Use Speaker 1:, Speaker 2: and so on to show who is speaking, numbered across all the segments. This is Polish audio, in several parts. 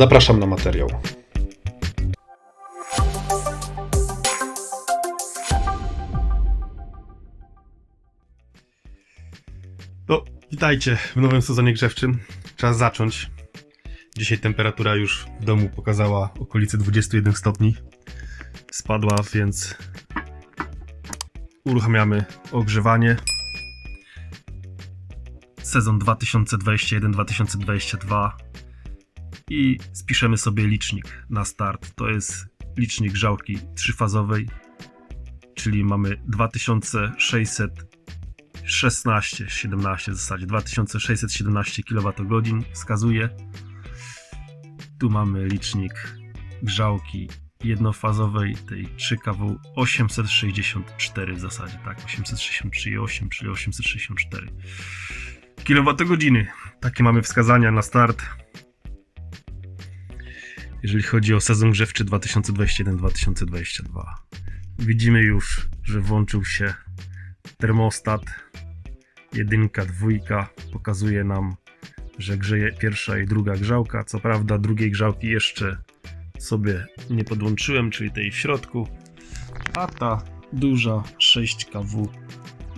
Speaker 1: Zapraszam na materiał. No, witajcie w nowym sezonie grzewczym. Czas zacząć. Dzisiaj temperatura już w domu pokazała okolice 21 stopni. Spadła, więc uruchamiamy ogrzewanie. Sezon 2021-2022 i spiszemy sobie licznik na start. To jest licznik grzałki trzyfazowej, czyli mamy 2616, 17 w zasadzie, 2617 kWh wskazuje. Tu mamy licznik grzałki jednofazowej, tej 3 kW 864 w zasadzie, tak, 863,8, czyli 864 kWh. Takie mamy wskazania na start. Jeżeli chodzi o sezon grzewczy 2021-2022. Widzimy już, że włączył się termostat. Jedynka, dwójka pokazuje nam, że grzeje pierwsza i druga grzałka. Co prawda drugiej grzałki jeszcze sobie nie podłączyłem, czyli tej w środku. A ta duża 6 kW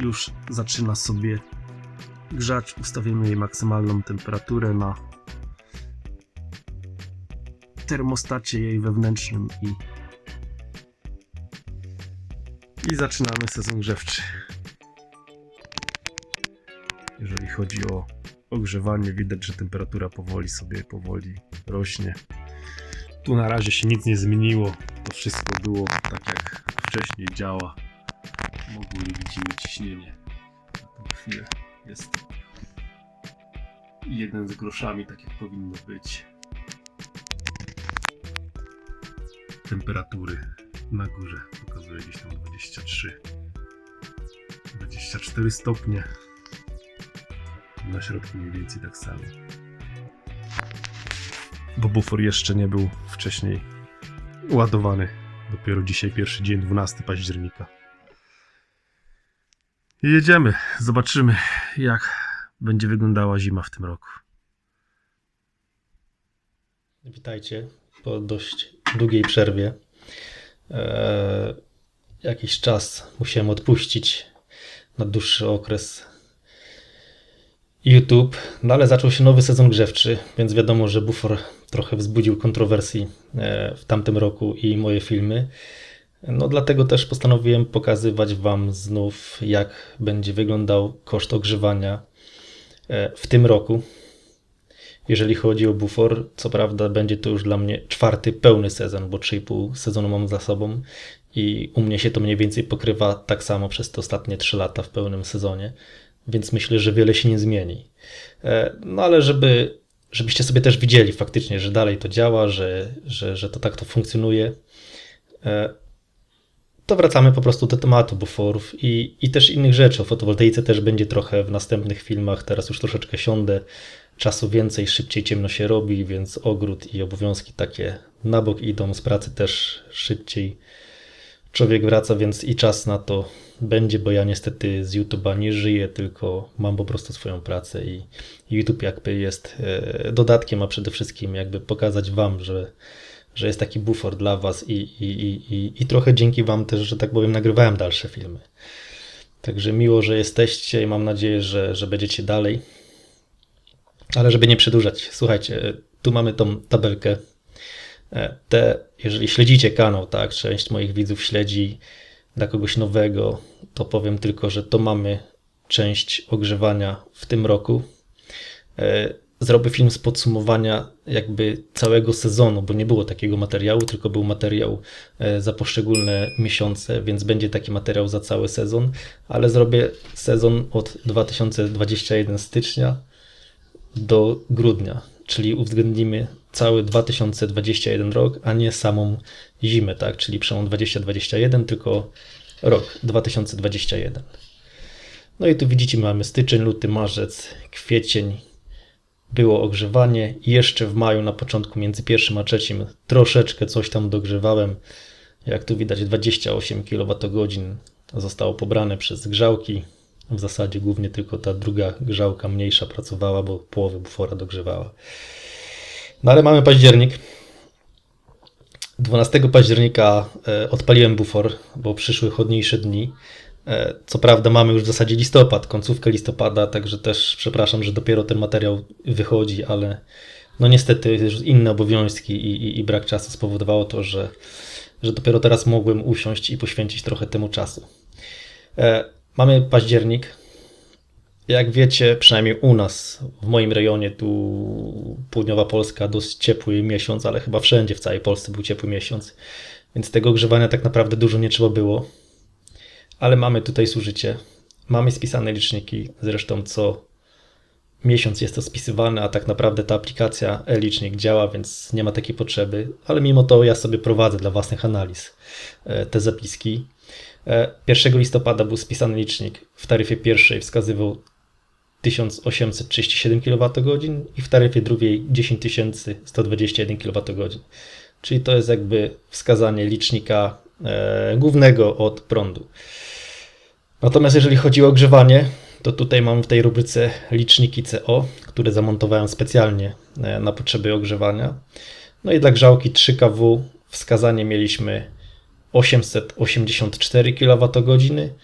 Speaker 1: już zaczyna sobie grzać. Ustawimy jej maksymalną temperaturę na termostacie jej wewnętrznym i i zaczynamy sezon grzewczy. Jeżeli chodzi o ogrzewanie, widać, że temperatura powoli sobie powoli rośnie. Tu na razie się nic nie zmieniło. To wszystko było tak jak wcześniej działa. Ogólnie widzimy ciśnienie. Na tą chwilę jest jeden z groszami, tak jak powinno być. Temperatury na górze pokazuje gdzieś tam 23 24 stopnie. Na środku mniej więcej tak samo. Bo bufor jeszcze nie był wcześniej ładowany. Dopiero dzisiaj pierwszy dzień, 12 października. I jedziemy. Zobaczymy, jak będzie wyglądała zima w tym roku.
Speaker 2: Witajcie po dość długiej przerwie. Eee, jakiś czas musiałem odpuścić na dłuższy okres YouTube, no ale zaczął się nowy sezon grzewczy, więc wiadomo, że bufor trochę wzbudził kontrowersji e, w tamtym roku i moje filmy. No dlatego też postanowiłem pokazywać Wam znów, jak będzie wyglądał koszt ogrzewania e, w tym roku. Jeżeli chodzi o bufor, co prawda będzie to już dla mnie czwarty pełny sezon, bo 3,5 sezonu mam za sobą i u mnie się to mniej więcej pokrywa tak samo przez te ostatnie 3 lata w pełnym sezonie, więc myślę, że wiele się nie zmieni. E, No ale żeby, żebyście sobie też widzieli faktycznie, że dalej to działa, że, że, że to tak to funkcjonuje, e, to wracamy po prostu do tematu buforów i, i też innych rzeczy. O fotowoltaice też będzie trochę w następnych filmach. Teraz już troszeczkę siądę, czasu więcej, szybciej ciemno się robi, więc ogród i obowiązki takie na bok idą. Z pracy też szybciej człowiek wraca, więc i czas na to będzie, bo ja niestety z YouTube'a nie żyję, tylko mam po prostu swoją pracę i YouTube jakby jest e, dodatkiem, a przede wszystkim jakby pokazać Wam, że że jest taki bufor dla Was i, i, i, i, i trochę dzięki Wam też, że tak powiem, nagrywałem dalsze filmy. Także miło, że jesteście i mam nadzieję, że, że będziecie dalej. Ale żeby nie przedłużać, słuchajcie, tu mamy tą tabelkę. E, Te, jeżeli śledzicie kanał, tak, część moich widzów śledzi dla kogoś nowego, to powiem tylko, że to mamy część ogrzewania w tym roku. E, Zrobię film z podsumowania jakby całego sezonu, bo nie było takiego materiału, tylko był materiał e, za poszczególne miesiące, więc będzie taki materiał za cały sezon, ale zrobię sezon od 2021 stycznia do grudnia, czyli uwzględnimy cały 2021 rok, a nie samą zimę, tak, czyli przełom 2021, tylko rok 2021. No i tu widzicie, mamy styczeń, luty, marzec, kwiecień, było ogrzewanie jeszcze w maju na początku między pierwszym a trzecim troszeczkę coś tam dogrzewałem. Jak tu widać 28 kWh zostało pobrane przez grzałki. W zasadzie głównie tylko ta druga grzałka mniejsza pracowała, bo połowę bufora dogrzewała. No ale mamy październik. 12 października e, odpaliłem bufor, bo przyszły chłodniejsze dni. E, Co prawda mamy już w zasadzie listopad, końcówkę listopada, także też przepraszam, że dopiero ten materiał wychodzi, ale no niestety już inne obowiązki i, i, i brak czasu spowodowało to, że, że dopiero teraz mogłem usiąść i poświęcić trochę temu czasu. Mamy październik. Jak wiecie, przynajmniej u nas, w moim rejonie, tu południowa Polska, dość ciepły miesiąc, ale chyba wszędzie w całej Polsce był ciepły miesiąc, więc tego ogrzewania tak naprawdę dużo nie trzeba było. Ale mamy tutaj zużycie, mamy spisane liczniki, zresztą co miesiąc jest to spisywane, a tak naprawdę ta aplikacja e-licznik działa, więc nie ma takiej potrzeby, ale mimo to ja sobie prowadzę dla własnych analiz e, te zapiski. E, 1 listopada był spisany licznik w taryfie pierwszej wskazywał 1837 kWh i w taryfie drugiej 10121 kWh. Czyli to jest jakby wskazanie licznika e, głównego od prądu. Natomiast jeżeli chodzi o ogrzewanie, to tutaj mam w tej rubryce liczniki CO, które zamontowałem specjalnie e, na potrzeby ogrzewania. No i dla grzałki 3 kW wskazanie mieliśmy 884 kWh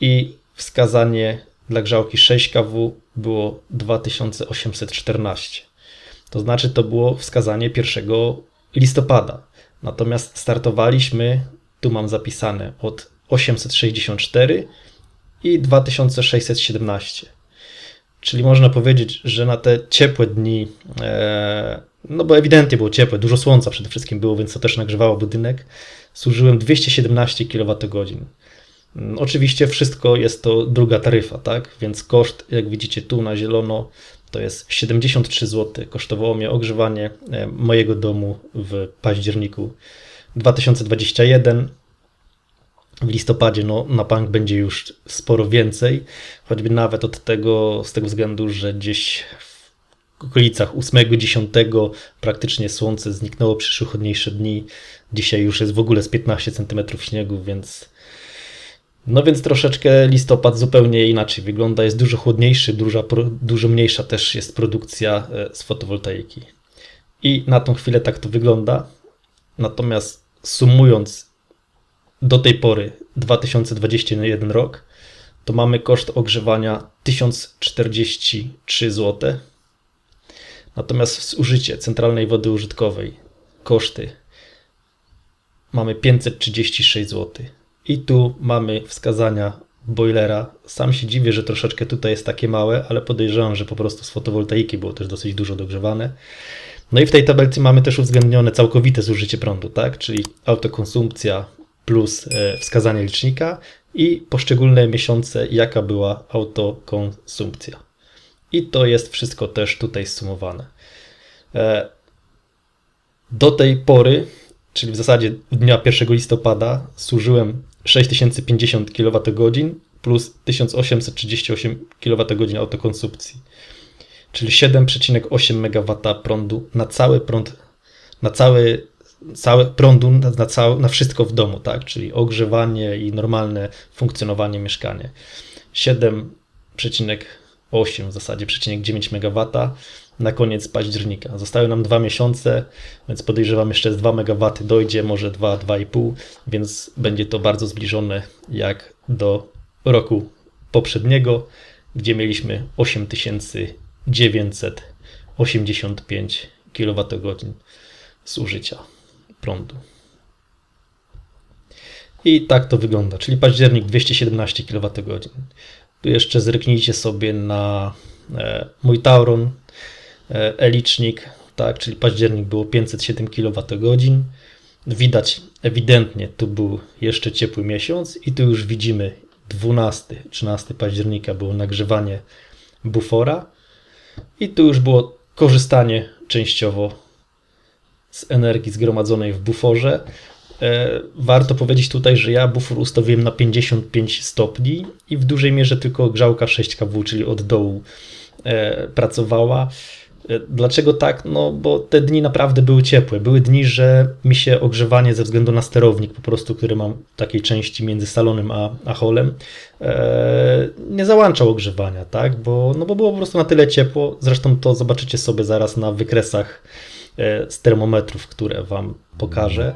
Speaker 2: i wskazanie dla grzałki 6 kW było 2814. To znaczy to było wskazanie 1 listopada. Natomiast startowaliśmy, tu mam zapisane, od 864 i 2617. Czyli można powiedzieć, że na te ciepłe dni, e, no bo ewidentnie było ciepłe, dużo słońca przede wszystkim było, więc to też nagrzewało budynek, służyłem 217 kWh. Mm, Oczywiście wszystko jest to druga taryfa, tak? Więc koszt, jak widzicie tu na zielono, to jest 73 zł. Kosztowało mnie ogrzewanie e, mojego domu w październiku 2021. W listopadzie no, na bank będzie już sporo więcej, choćby nawet od tego, z tego względu, że gdzieś w okolicach 8-10 praktycznie słońce zniknęło przyszły chłodniejsze dni. Dzisiaj już jest w ogóle z 15 cm śniegu, więc no więc troszeczkę listopad zupełnie inaczej wygląda. Jest dużo chłodniejszy, dużo mniejsza też jest produkcja e, z fotowoltaiki. I na tą chwilę tak to wygląda. Natomiast sumując do tej pory 2021 rok, to mamy koszt ogrzewania 1043 zł. Natomiast zużycie centralnej wody użytkowej, koszty mamy 536 zł. I tu mamy wskazania boilera. Sam się dziwię, że troszeczkę tutaj jest takie małe, ale podejrzewam, że po prostu z fotowoltaiki było też dosyć dużo dogrzewane. No i w tej tabelce mamy też uwzględnione całkowite zużycie prądu, tak? Czyli autokonsumpcja plus e, wskazanie licznika i poszczególne miesiące, jaka była autokonsumpcja. I to jest wszystko też tutaj zsumowane. E, Do tej pory, czyli w zasadzie dnia 1 listopada, służyłem 6050 kWh plus 1838 kWh autokonsumpcji, czyli 7,8 MW prądu na cały prąd, na cały, cały prądu na, na, całe, na wszystko w domu, tak? czyli ogrzewanie i normalne funkcjonowanie mieszkania. 7,8 w zasadzie 9 MW na koniec października. Zostały nam dwa miesiące, więc podejrzewam jeszcze z 2 MW dojdzie, może 2, 2,5, więc będzie to bardzo zbliżone jak do roku poprzedniego, gdzie mieliśmy 8985 kWh zużycia prądu. I tak to wygląda, czyli październik 217 kWh. Tu jeszcze zerknijcie sobie na e, mój Tauron e, e-licznik, tak, czyli październik było 507 kWh. Widać ewidentnie, tu był jeszcze ciepły miesiąc i tu już widzimy 12, 13 października było nagrzewanie bufora i tu już było korzystanie częściowo z energii zgromadzonej w buforze. E, Warto powiedzieć tutaj, że ja bufor ustawiłem na 55 stopni i w dużej mierze tylko grzałka 6 kW, czyli od dołu e, pracowała. E, Dlaczego tak? No bo te dni naprawdę były ciepłe. Były dni, że mi się ogrzewanie ze względu na sterownik po prostu, który mam w takiej części między salonem a, a holem, e, nie załączał ogrzewania, tak? Bo, no bo było po prostu na tyle ciepło. Zresztą to zobaczycie sobie zaraz na wykresach z termometrów, które Wam pokażę.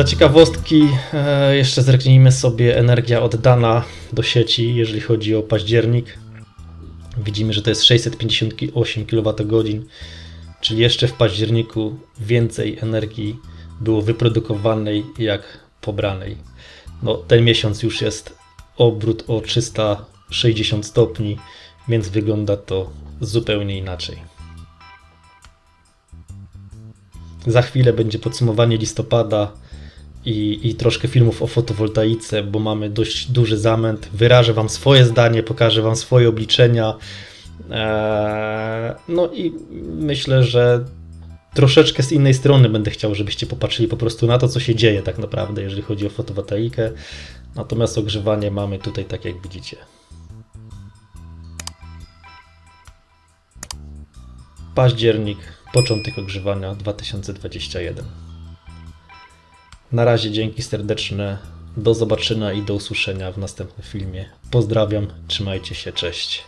Speaker 2: Dla ciekawostki e, jeszcze zerknijmy sobie energia oddana do sieci, jeżeli chodzi o październik. Widzimy, że to jest 658 kWh, czyli jeszcze w październiku więcej energii było wyprodukowanej jak pobranej. No, ten miesiąc już jest obrót o 360 stopni, więc wygląda to zupełnie inaczej. Za chwilę będzie podsumowanie listopada i, i troszkę filmów o fotowoltaice, bo mamy dość duży zamęt. Wyrażę Wam swoje zdanie, pokażę Wam swoje obliczenia. Eee, no i myślę, że troszeczkę z innej strony będę chciał, żebyście popatrzyli po prostu na to, co się dzieje tak naprawdę, jeżeli chodzi o fotowoltaikę. Natomiast ogrzewanie mamy tutaj tak, jak widzicie. Październik, początek ogrzewania 2021. Na razie dzięki serdeczne. Do zobaczenia i do usłyszenia w następnym filmie. Pozdrawiam, trzymajcie się, cześć.